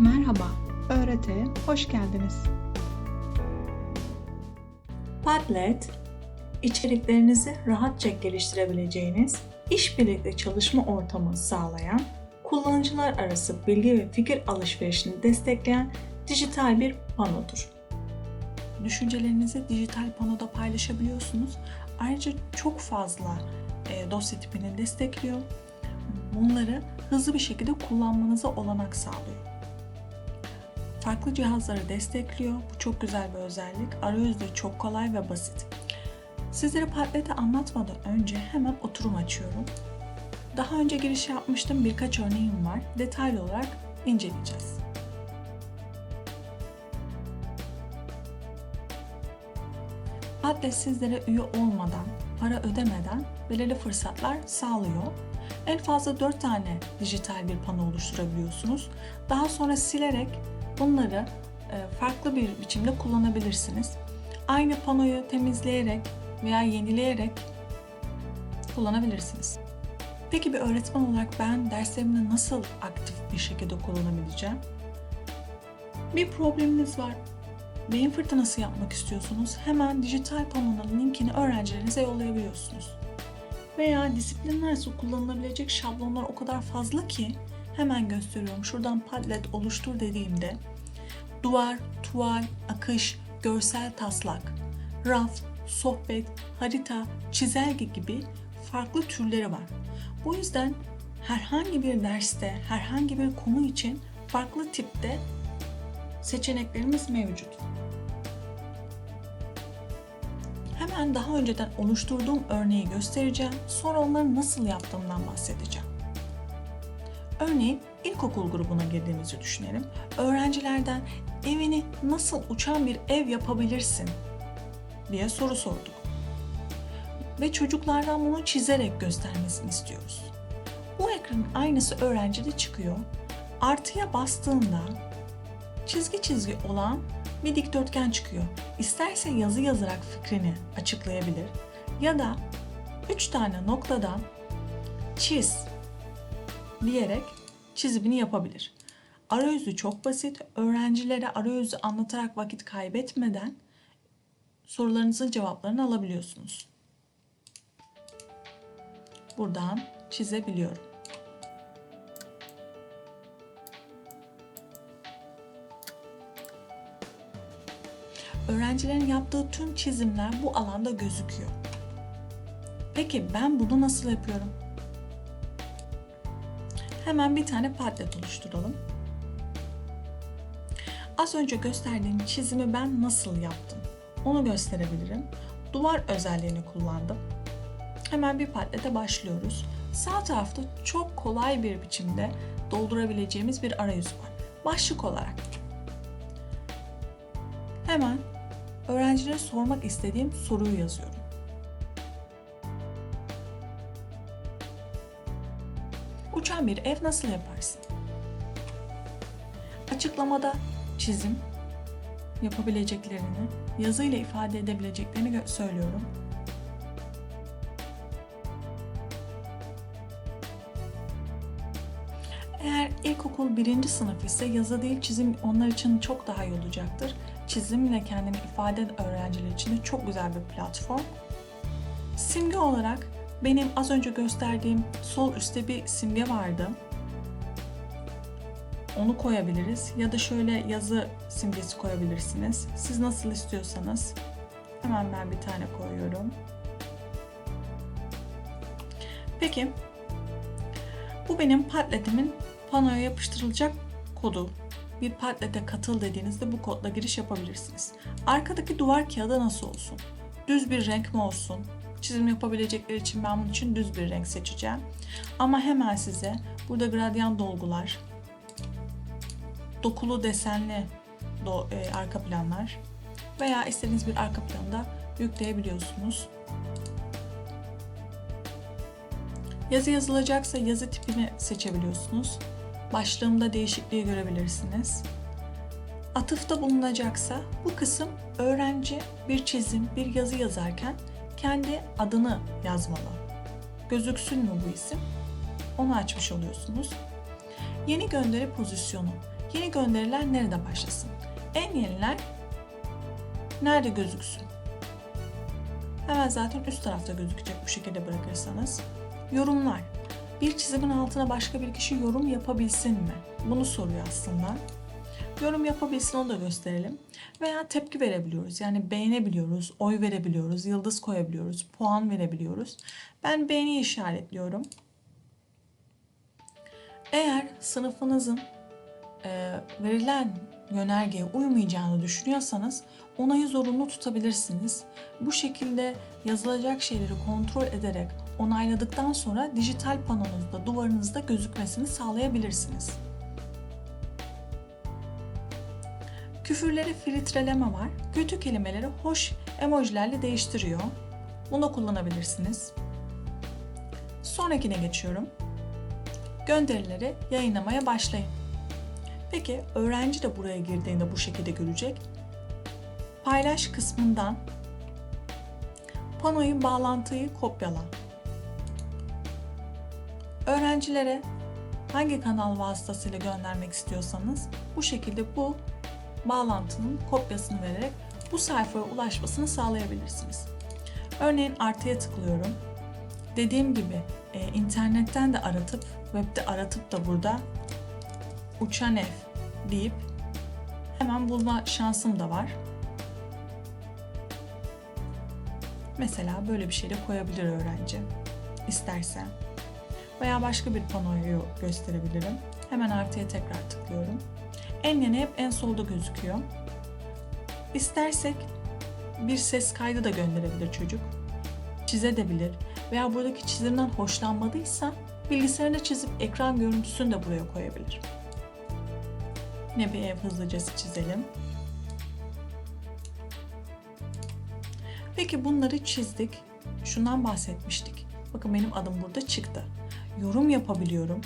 Merhaba, öğrete hoş geldiniz. Padlet, içeriklerinizi rahatça geliştirebileceğiniz, işbirlikli çalışma ortamı sağlayan, kullanıcılar arası bilgi ve fikir alışverişini destekleyen dijital bir panodur. Düşüncelerinizi dijital panoda paylaşabiliyorsunuz. Ayrıca çok fazla e, dosya tipini destekliyor. Bunları hızlı bir şekilde kullanmanıza olanak sağlıyor. Farklı cihazları destekliyor. Bu çok güzel bir özellik. Arayüzü de çok kolay ve basit. Sizlere Padlet'i anlatmadan önce hemen oturum açıyorum. Daha önce giriş yapmıştım. Birkaç örneğim var. Detaylı olarak inceleyeceğiz. Padlet sizlere üye olmadan, para ödemeden belirli fırsatlar sağlıyor. En fazla 4 tane dijital bir pano oluşturabiliyorsunuz. Daha sonra silerek bunları e, farklı bir biçimde kullanabilirsiniz. Aynı panoyu temizleyerek veya yenileyerek kullanabilirsiniz. Peki bir öğretmen olarak ben derslerimde nasıl aktif bir şekilde kullanabileceğim? Bir probleminiz var. Beyin fırtınası yapmak istiyorsunuz. Hemen dijital panonun linkini öğrencilerinize yollayabiliyorsunuz. Veya disiplinler kullanılabilecek şablonlar o kadar fazla ki hemen gösteriyorum. Şuradan Padlet oluştur dediğimde duvar, tuval, akış, görsel taslak, raf, sohbet, harita, çizelge gibi farklı türleri var. Bu yüzden herhangi bir derste, herhangi bir konu için farklı tipte seçeneklerimiz mevcut. Hemen daha önceden oluşturduğum örneği göstereceğim. Sonra onları nasıl yaptığımdan bahsedeceğim. Örneğin ilkokul grubuna girdiğimizi düşünelim. Öğrencilerden evini nasıl uçan bir ev yapabilirsin diye soru sorduk. Ve çocuklardan bunu çizerek göstermesini istiyoruz. Bu ekranın aynısı öğrencide çıkıyor. Artıya bastığında çizgi çizgi olan bir dikdörtgen çıkıyor. İsterse yazı yazarak fikrini açıklayabilir ya da 3 tane noktadan çiz diyerek çizimini yapabilir. Arayüzü çok basit. Öğrencilere arayüzü anlatarak vakit kaybetmeden sorularınızın cevaplarını alabiliyorsunuz. Buradan çizebiliyorum. Öğrencilerin yaptığı tüm çizimler bu alanda gözüküyor. Peki ben bunu nasıl yapıyorum? Hemen bir tane padlet oluşturalım. Az önce gösterdiğim çizimi ben nasıl yaptım? Onu gösterebilirim. Duvar özelliğini kullandım. Hemen bir padlete başlıyoruz. Sağ tarafta çok kolay bir biçimde doldurabileceğimiz bir arayüz var. Başlık olarak. Hemen öğrencilere sormak istediğim soruyu yazıyorum. Uçan bir ev nasıl yaparsın? Açıklamada çizim yapabileceklerini, yazıyla ifade edebileceklerini söylüyorum. Eğer ilkokul birinci sınıf ise yazı değil çizim onlar için çok daha iyi olacaktır. Çizimle kendini ifade öğrenciler için de çok güzel bir platform. Simge olarak benim az önce gösterdiğim sol üstte bir simge vardı. Onu koyabiliriz ya da şöyle yazı simgesi koyabilirsiniz. Siz nasıl istiyorsanız. Hemen ben bir tane koyuyorum. Peki bu benim Padlet'imin panoya yapıştırılacak kodu. Bir Padlet'e katıl dediğinizde bu kodla giriş yapabilirsiniz. Arkadaki duvar kağıdı nasıl olsun? Düz bir renk mi olsun? Çizim yapabilecekleri için ben bunun için düz bir renk seçeceğim. Ama hemen size burada gradyan dolgular, dokulu desenli do, e, arka planlar veya istediğiniz bir arka planda yükleyebiliyorsunuz. Yazı yazılacaksa yazı tipini seçebiliyorsunuz. Başlığımda değişikliği görebilirsiniz. Atıfta bulunacaksa bu kısım öğrenci bir çizim, bir yazı yazarken kendi adını yazmalı. Gözüksün mü bu isim? Onu açmış oluyorsunuz. Yeni gönderi pozisyonu. Yeni gönderiler nerede başlasın? En yeniler nerede gözüksün? Hemen zaten üst tarafta gözükecek bu şekilde bırakırsanız. Yorumlar. Bir çizimin altına başka bir kişi yorum yapabilsin mi? Bunu soruyor aslında. Yorum yapabilsin onu da gösterelim. Veya tepki verebiliyoruz. Yani beğenebiliyoruz, oy verebiliyoruz, yıldız koyabiliyoruz, puan verebiliyoruz. Ben beğeni işaretliyorum. Eğer sınıfınızın e, verilen yönergeye uymayacağını düşünüyorsanız onayı zorunlu tutabilirsiniz. Bu şekilde yazılacak şeyleri kontrol ederek onayladıktan sonra dijital panonuzda, duvarınızda gözükmesini sağlayabilirsiniz. Küfürleri filtreleme var. Kötü kelimeleri hoş emojilerle değiştiriyor. Bunu kullanabilirsiniz. Sonrakine geçiyorum. Gönderileri yayınlamaya başlayın. Peki öğrenci de buraya girdiğinde bu şekilde görecek. Paylaş kısmından panoyu bağlantıyı kopyala. Öğrencilere hangi kanal vasıtasıyla göndermek istiyorsanız bu şekilde bu bağlantının kopyasını vererek bu sayfaya ulaşmasını sağlayabilirsiniz. Örneğin artıya tıklıyorum. Dediğim gibi e, internetten de aratıp, webde aratıp da burada uçan ev deyip hemen bulma şansım da var. Mesela böyle bir şey de koyabilir öğrenci isterse. Veya başka bir panoyu gösterebilirim. Hemen artıya tekrar tıklıyorum. En yeni hep en solda gözüküyor. İstersek bir ses kaydı da gönderebilir çocuk. Çizebilir veya buradaki çizimden hoşlanmadıysa bilgisayarına çizip ekran görüntüsünü de buraya koyabilir. Yine bir ev hızlıcası çizelim. Peki bunları çizdik. Şundan bahsetmiştik. Bakın benim adım burada çıktı. Yorum yapabiliyorum.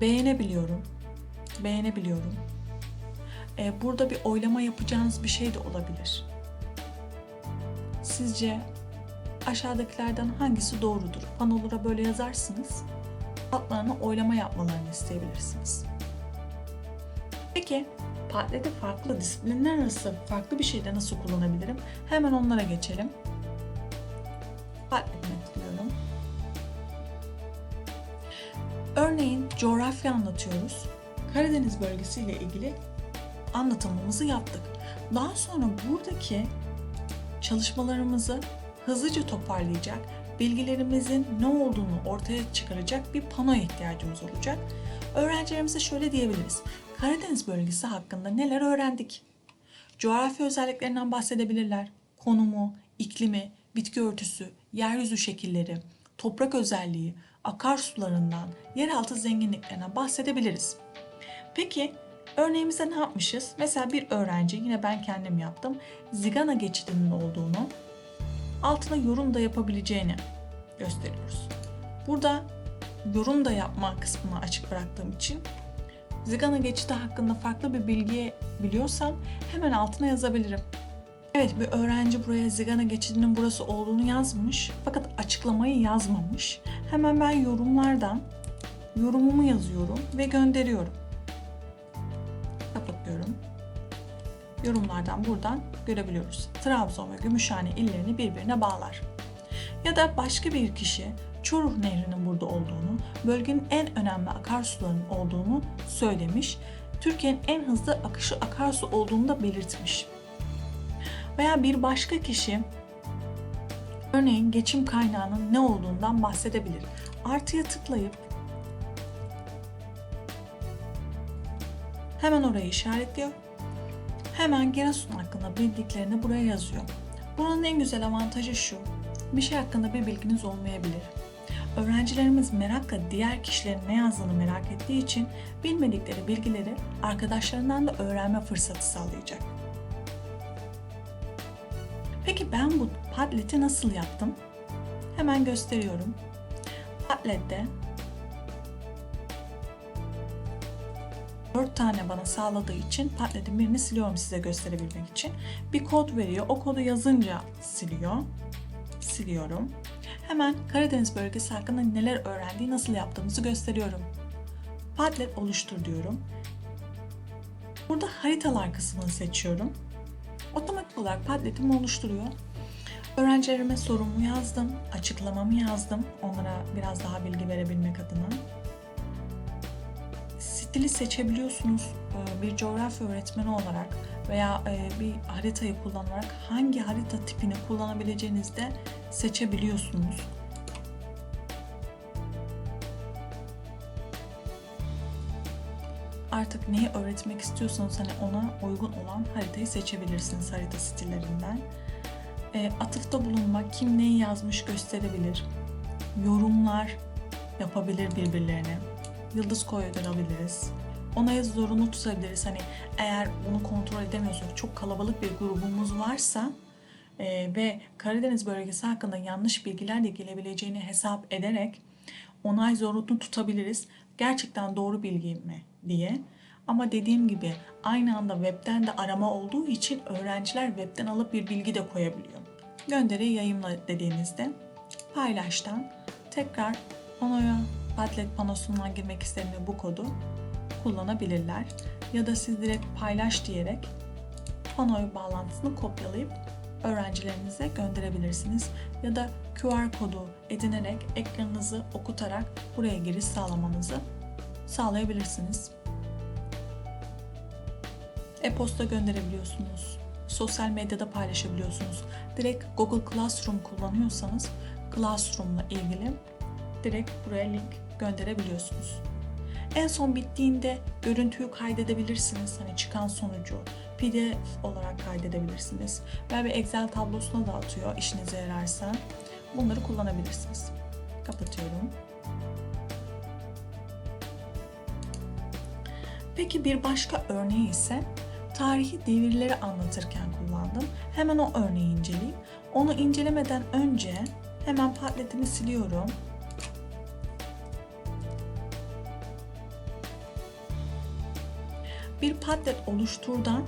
Beğenebiliyorum. Beğenebiliyorum. Ee, burada bir oylama yapacağınız bir şey de olabilir. Sizce aşağıdakilerden hangisi doğrudur? Panolara böyle yazarsınız. Altlarına oylama yapmalarını isteyebilirsiniz. Peki Padlet'i farklı disiplinler arası farklı bir şeyde nasıl kullanabilirim? Hemen onlara geçelim. Padlet'ine Örneğin coğrafya anlatıyoruz. Karadeniz bölgesiyle ilgili anlatımımızı yaptık. Daha sonra buradaki çalışmalarımızı hızlıca toparlayacak, bilgilerimizin ne olduğunu ortaya çıkaracak bir pano ihtiyacımız olacak. Öğrencilerimize şöyle diyebiliriz. Karadeniz bölgesi hakkında neler öğrendik? Coğrafya özelliklerinden bahsedebilirler. Konumu, iklimi, bitki örtüsü, yeryüzü şekilleri, toprak özelliği, akarsularından, yeraltı zenginliklerinden bahsedebiliriz. Peki örneğimizde ne yapmışız? Mesela bir öğrenci, yine ben kendim yaptım, Zigana geçidinin olduğunu, altına yorum da yapabileceğini gösteriyoruz. Burada yorum da yapma kısmını açık bıraktığım için Zigana geçidi hakkında farklı bir bilgi biliyorsam hemen altına yazabilirim. Evet bir öğrenci buraya Zigana geçidinin burası olduğunu yazmış fakat açıklamayı yazmamış. Hemen ben yorumlardan yorumumu yazıyorum ve gönderiyorum. Kapatıyorum. Yorumlardan buradan görebiliyoruz. Trabzon ve Gümüşhane illerini birbirine bağlar. Ya da başka bir kişi Çoruh Nehri'nin burada olduğunu, bölgenin en önemli akarsularının olduğunu söylemiş, Türkiye'nin en hızlı akışı akarsu olduğunu da belirtmiş. Veya bir başka kişi örneğin geçim kaynağının ne olduğundan bahsedebilir. Artıya tıklayıp hemen orayı işaretliyor. Hemen Giresun hakkında bildiklerini buraya yazıyor. Bunun en güzel avantajı şu. Bir şey hakkında bir bilginiz olmayabilir. Öğrencilerimiz merakla diğer kişilerin ne yazdığını merak ettiği için bilmedikleri bilgileri arkadaşlarından da öğrenme fırsatı sağlayacak. Peki ben bu Padlet'i nasıl yaptım? Hemen gösteriyorum. Padlet'te 4 tane bana sağladığı için Padlet'in birini siliyorum size gösterebilmek için. Bir kod veriyor. O kodu yazınca siliyor. Siliyorum. Hemen Karadeniz bölgesi hakkında neler öğrendiği, nasıl yaptığımızı gösteriyorum. Padlet oluştur diyorum. Burada haritalar kısmını seçiyorum. Otomatik olarak Padlet'imi oluşturuyor. Öğrencilerime sorumu yazdım, açıklamamı yazdım. Onlara biraz daha bilgi verebilmek adına. Stili seçebiliyorsunuz. Ee, Bir coğrafya öğretmeni olarak veya e, bir haritayı kullanarak hangi harita tipini kullanabileceğinizi de seçebiliyorsunuz. Artık neyi öğretmek istiyorsanız hani ona uygun olan haritayı seçebilirsiniz harita stillerinden. E, atıfta bulunmak, kim neyi yazmış gösterebilir. Yorumlar yapabilir birbirlerine. Yıldız koydurabiliriz. Onayı zorunlu tutabiliriz. Hani eğer bunu kontrol edemiyorsak, çok kalabalık bir grubumuz varsa e, ve Karadeniz bölgesi hakkında yanlış bilgilerle gelebileceğini hesap ederek onay zorunlu tutabiliriz. Gerçekten doğru bilgi mi diye. Ama dediğim gibi aynı anda webten de arama olduğu için öğrenciler webten alıp bir bilgi de koyabiliyor. Gönderi yayınla dediğinizde paylaştan tekrar panoya Padlet panosundan girmek istediğinde bu kodu kullanabilirler. Ya da siz direkt paylaş diyerek panoyu bağlantısını kopyalayıp öğrencilerinize gönderebilirsiniz. Ya da QR kodu edinerek ekranınızı okutarak buraya giriş sağlamanızı sağlayabilirsiniz. E-posta gönderebiliyorsunuz. Sosyal medyada paylaşabiliyorsunuz. Direkt Google Classroom kullanıyorsanız Classroom'la ilgili direkt buraya link gönderebiliyorsunuz. En son bittiğinde görüntüyü kaydedebilirsiniz. Hani çıkan sonucu PDF olarak kaydedebilirsiniz. Veya bir Excel tablosuna da atıyor işinize yararsa. Bunları kullanabilirsiniz. Kapatıyorum. Peki bir başka örneği ise tarihi devirleri anlatırken kullandım. Hemen o örneği inceleyeyim. Onu incelemeden önce hemen padletimi siliyorum. Bir padlet oluşturdan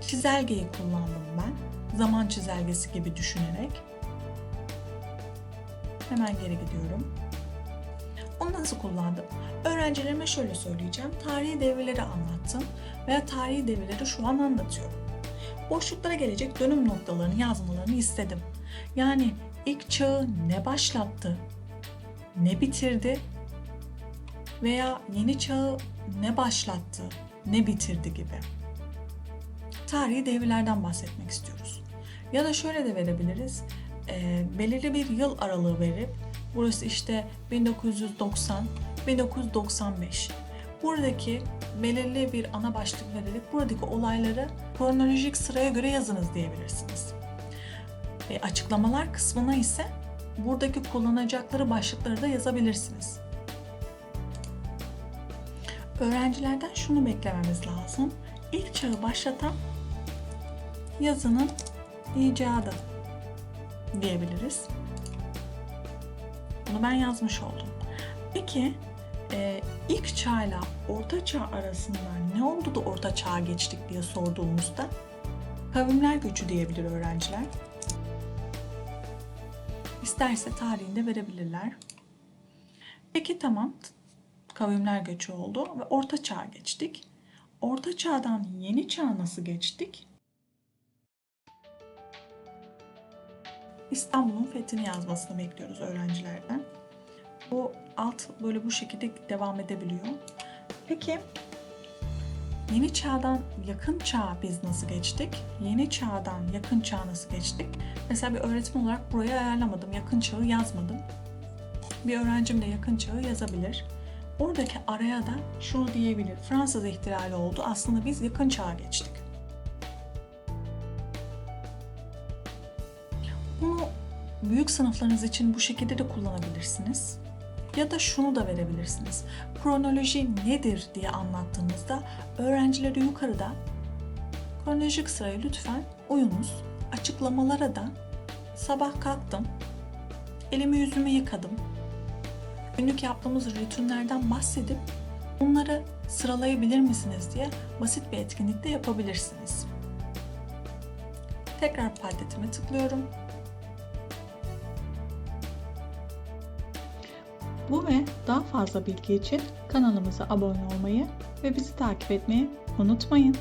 çizelgeyi kullandım ben. Zaman çizelgesi gibi düşünerek. Hemen geri gidiyorum. Onu nasıl kullandım? Öğrencilerime şöyle söyleyeceğim. Tarihi devirleri anlattım veya tarihi devirleri şu an anlatıyorum. Boşluklara gelecek dönüm noktalarını yazmalarını istedim. Yani ilk çağı ne başlattı, ne bitirdi veya yeni çağı ne başlattı, ne bitirdi gibi. Tarihi devirlerden bahsetmek istiyoruz. Ya da şöyle de verebiliriz. E, belirli bir yıl aralığı verip burası işte 1990, 1995. Buradaki belirli bir ana başlık vererek buradaki olayları kronolojik sıraya göre yazınız diyebilirsiniz. E, açıklamalar kısmına ise buradaki kullanacakları başlıkları da yazabilirsiniz. Öğrencilerden şunu beklememiz lazım. İlk çağı başlatan yazının icadı diyebiliriz. Bunu ben yazmış oldum. Peki e, ilk çağla orta çağ arasında ne oldu da orta çağa geçtik diye sorduğumuzda kavimler göçü diyebilir öğrenciler. İsterse tarihinde verebilirler. Peki tamam kavimler göçü oldu ve orta çağa geçtik. Orta çağdan yeni çağa nasıl geçtik? İstanbul'un fethini yazmasını bekliyoruz öğrencilerden. Bu alt böyle bu şekilde devam edebiliyor. Peki yeni çağdan yakın çağa biz nasıl geçtik? Yeni çağdan yakın çağa nasıl geçtik? Mesela bir öğretmen olarak burayı ayarlamadım. Yakın çağı yazmadım. Bir öğrencim de yakın çağı yazabilir. Oradaki araya da şunu diyebilir. Fransız ihtilali oldu. Aslında biz yakın çağa geçtik. Bunu büyük sınıflarınız için bu şekilde de kullanabilirsiniz. Ya da şunu da verebilirsiniz. Kronoloji nedir diye anlattığınızda öğrencileri yukarıda kronolojik sıraya lütfen uyunuz. Açıklamalara da sabah kalktım, elimi yüzümü yıkadım, günlük yaptığımız rutinlerden bahsedip bunları sıralayabilir misiniz diye basit bir etkinlikte yapabilirsiniz. Tekrar padletime tıklıyorum. Bu ve daha fazla bilgi için kanalımıza abone olmayı ve bizi takip etmeyi unutmayın.